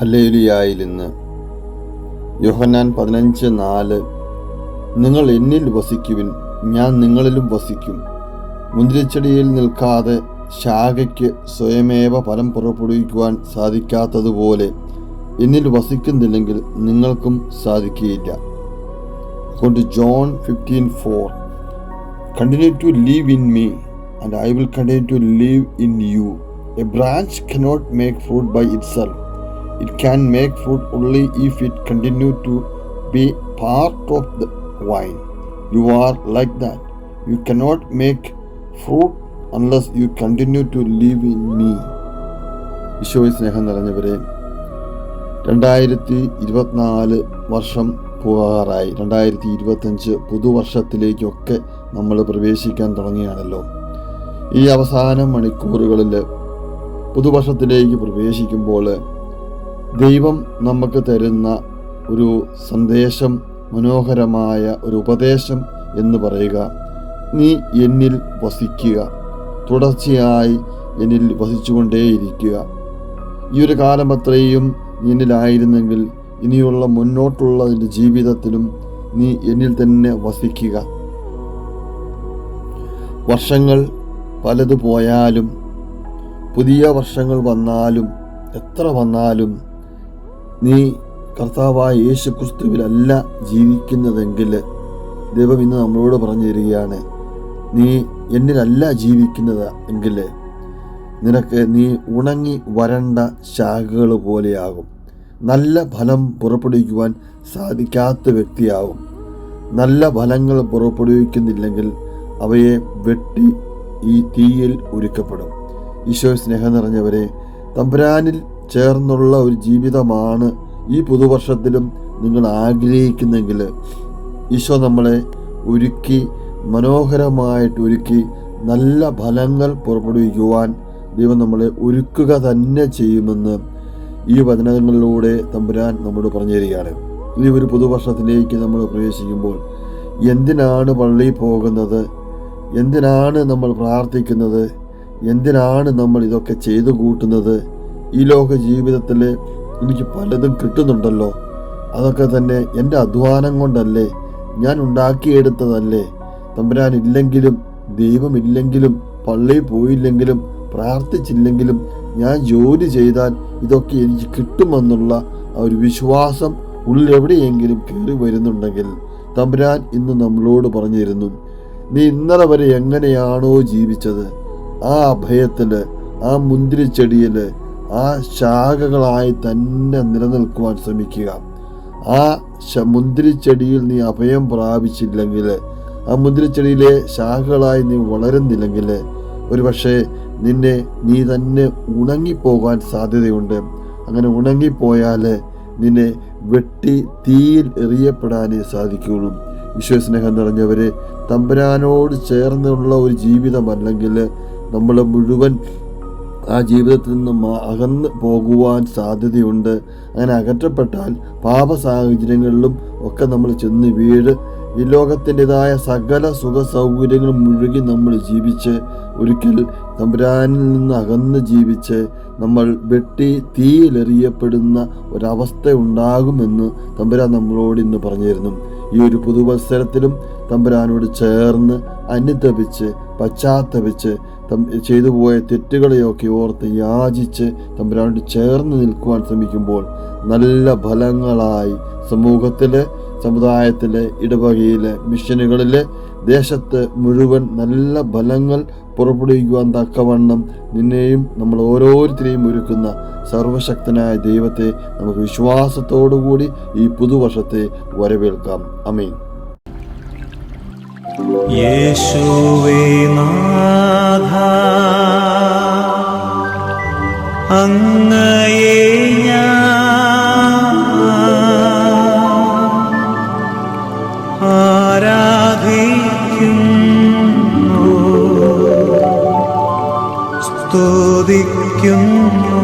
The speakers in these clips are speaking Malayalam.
ഹല്ലേലിയായിൽ ഇന്ന് യോഹന്നാൻ പതിനഞ്ച് നാല് നിങ്ങൾ എന്നിൽ വസിക്കുവിൻ ഞാൻ നിങ്ങളിലും വസിക്കും. മുന്തിരിച്ചെടിയിൽ നിൽക്കാതെ ശാഖയ്ക്ക് സ്വയമേവ ഫലം പുറപ്പെടുവിക്കുവാൻ സാധിക്കാത്തതുപോലെ എന്നിൽ വസിക്കുന്നില്ലെങ്കിൽ നിങ്ങൾക്കും സാധിക്കുകയില്ല. അതുകൊണ്ട് John fifteen four continue to live in me and I will continue to live in you a branch cannot make fruit by itself it can make fruit only if it continue to be part of the vine you are like that you cannot make fruit unless you continue to live in me ഈശോയിൽ സ്നേഹം നിറഞ്ഞവരെ രണ്ടായിരത്തി ഇരുപത്തിനാല് വർഷം പോകാറായി രണ്ടായിരത്തി ഇരുപത്തഞ്ച് പുതുവർഷത്തിലേക്കൊക്കെ നമ്മൾ പ്രവേശിക്കാൻ തുടങ്ങിയാണല്ലോ. ഈ അവസാന മണിക്കൂറുകളിൽ പുതുവർഷത്തിലേക്ക് പ്രവേശിക്കുമ്പോൾ ദൈവം നമുക്ക് തരുന്ന ഒരു സന്ദേശം മനോഹരമായ ഒരു ഉപദേശം എന്ന് പറയുക നീ എന്നിൽ വസിക്കുക. തുടർച്ചയായി എന്നിൽ വസിച്ചുകൊണ്ടേയിരിക്കുക. ഈ ഒരു കാലം അത്രയും എന്നിലായിരുന്നെങ്കിൽ ഇനിയുള്ള മുന്നോട്ടുള്ള നിന്റെ ജീവിതത്തിലും നീ എന്നിൽ തന്നെ വസിക്കുക. വർഷങ്ങൾ പലതു പോയാലും പുതിയ വർഷങ്ങൾ വന്നാലും എത്ര വന്നാലും നീ കർത്താവായ യേശു ക്രിസ്തുവിലല്ല ജീവിക്കുന്നതെങ്കിൽ ദൈവം ഇന്ന് നമ്മളോട് പറഞ്ഞു തരികയാണ് നീ എന്നിലല്ല ജീവിക്കുന്നത് എങ്കിൽ നിനക്ക് നീ ഉണങ്ങി വരണ്ട ശാഖകൾ പോലെയാകും. നല്ല ഫലം പുറപ്പെടുവിക്കുവാൻ സാധിക്കാത്ത വ്യക്തിയാകും. നല്ല ഫലങ്ങൾ പുറപ്പെടുവിക്കുന്നില്ലെങ്കിൽ അവയെ വെട്ടി ഈ തീയിൽ ഉരുക്കപ്പെടും ഈശോ സ്നേഹം നിറഞ്ഞവരെ തമ്പുരാനിൽ ചേർന്നുള്ള ഒരു ജീവിതമാണ് ഈ പുതുവർഷത്തിലും നിങ്ങൾ ആഗ്രഹിക്കുന്നെങ്കിൽ ഈശോ നമ്മളെ ഒരുക്കി മനോഹരമായിട്ട് ഒരുക്കി നല്ല ഫലങ്ങൾ പുറപ്പെടുവിക്കുവാൻ ദൈവം നമ്മളെ ഒരുക്കുക തന്നെ ചെയ്യുമെന്ന് ഈ വചനങ്ങളിലൂടെ തമ്പുരാൻ നമ്മോട് പറഞ്ഞു തരികയാണ് ഈ ഒരു പുതുവർഷത്തിലേക്ക് നമ്മൾ പ്രവേശിക്കുമ്പോൾ എന്തിനാണ് പള്ളിയിൽ പോകുന്നത്? എന്തിനാണ് നമ്മൾ പ്രാർത്ഥിക്കുന്നത്? എന്തിനാണ് നമ്മൾ ഇതൊക്കെ ചെയ്തു കൂട്ടുന്നത്? ഈ ലോക ജീവിതത്തിൽ എനിക്ക് പലതും കിട്ടുന്നുണ്ടല്ലോ. അതൊക്കെ തന്നെ എന്റെ അധ്വാനം കൊണ്ടല്ലേ ഞാൻ ഉണ്ടാക്കിയെടുത്തതല്ലേ. തമ്പുരാൻ ഇല്ലെങ്കിലും ദൈവമില്ലെങ്കിലും പള്ളിയിൽ പോയില്ലെങ്കിലും പ്രാർത്ഥിച്ചില്ലെങ്കിലും ഞാൻ ജോലി ചെയ്താൽ ഇതൊക്കെ എനിക്ക് കിട്ടുമെന്നുള്ള ഒരു വിശ്വാസം ഉള്ളിലെവിടെയെങ്കിലും കയറി വരുന്നുണ്ടെങ്കിൽ തമ്പുരാൻ ഇന്ന് നമ്മളോട് പറഞ്ഞിരുന്നു നീ ഇന്നലെ വരെ എങ്ങനെയാണോ ജീവിച്ചത്? ആ അഭയത്തിൽ ആ മുന്തിരിച്ചെടിയിൽ ആ ശാഖകളായി തന്നെ നിലനിൽക്കുവാൻ ശ്രമിക്കുക. ആ മുന്തിരിച്ചെടിയിൽ നീ അഭയം പ്രാപിച്ചില്ലെങ്കിൽ ആ മുന്തിരിച്ചെടിയിലെ ശാഖകളായി നീ വളരുന്നില്ലെങ്കിൽ ഒരു പക്ഷേ നിന്നെ നീ തന്നെ ഉണങ്ങിപ്പോകാൻ സാധ്യതയുണ്ട്. അങ്ങനെ ഉണങ്ങിപ്പോയാൽ നിന്നെ വെട്ടി തീയിൽ എറിയപ്പെടാനേ സാധിക്കുകയുള്ളൂ. വിശ്വസ്നേഹം നിറഞ്ഞവർ തമ്പുരാനോട് ചേർന്നുള്ള ഒരു ജീവിതമല്ലെങ്കിൽ നമ്മൾ മുഴുവൻ ആ ജീവിതത്തിൽ നിന്നും അകന്ന് പോകുവാൻ സാധ്യതയുണ്ട്. അങ്ങനെ അകറ്റപ്പെട്ടാൽ പാപ സാഹചര്യങ്ങളിലും ഒക്കെ നമ്മൾ ചെന്ന് വീട് ഈ ലോകത്തിന്റെതായ സകല സുഖ സൗകര്യങ്ങളും മുഴുകി നമ്മൾ ജീവിച്ച് ഒരിക്കൽ തമ്പുരാനിൽ നിന്ന് അകന്ന് ജീവിച്ച് നമ്മൾ വെട്ടി തീയിലെറിയപ്പെടുന്ന ഒരവസ്ഥ ഉണ്ടാകുമെന്ന് തമ്പുരാൻ നമ്മളോട് ഇന്ന് പറഞ്ഞിരുന്നു. ഈ ഒരു പുതുവത്സരത്തിലും തമ്പുരാനോട് ചേർന്ന് അനുതപിച്ച് പശ്ചാത്തപിച്ച് ചെയ്തു പോയ തെറ്റുകളെയൊക്കെ ഓർത്ത് യാചിച്ച് തമ്പുരാനോട് ചേർന്ന് നിൽക്കുവാൻ ശ്രമിക്കുമ്പോൾ നല്ല ഫലങ്ങളായി സമൂഹത്തിലെ സമുദായത്തിലെ ഇടവകയിലെ മിഷനുകളിലെ ദേശത്ത് മുഴുവൻ നല്ല ഫലങ്ങൾ പുറപ്പെടുവിക്കുവാൻ തക്കവണ്ണം നിന്നെയും നമ്മൾ ഓരോരുത്തരെയും ഒരുക്കുന്ന സർവശക്തനായ ദൈവത്തെ നമുക്ക് വിശ്വാസത്തോടുകൂടി ഈ പുതുവർഷത്തെ വരവേൽക്കാം. അമീൻ യേശുവേ നാഥ അങ്ങയെ സ്തുതിക്കുന്നു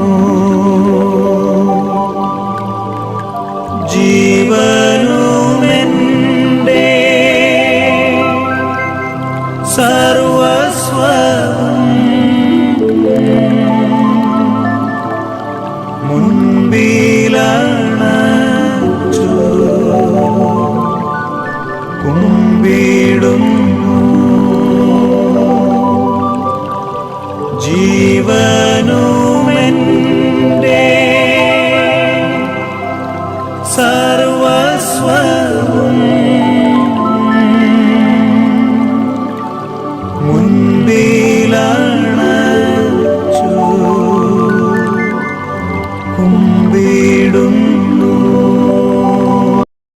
menos.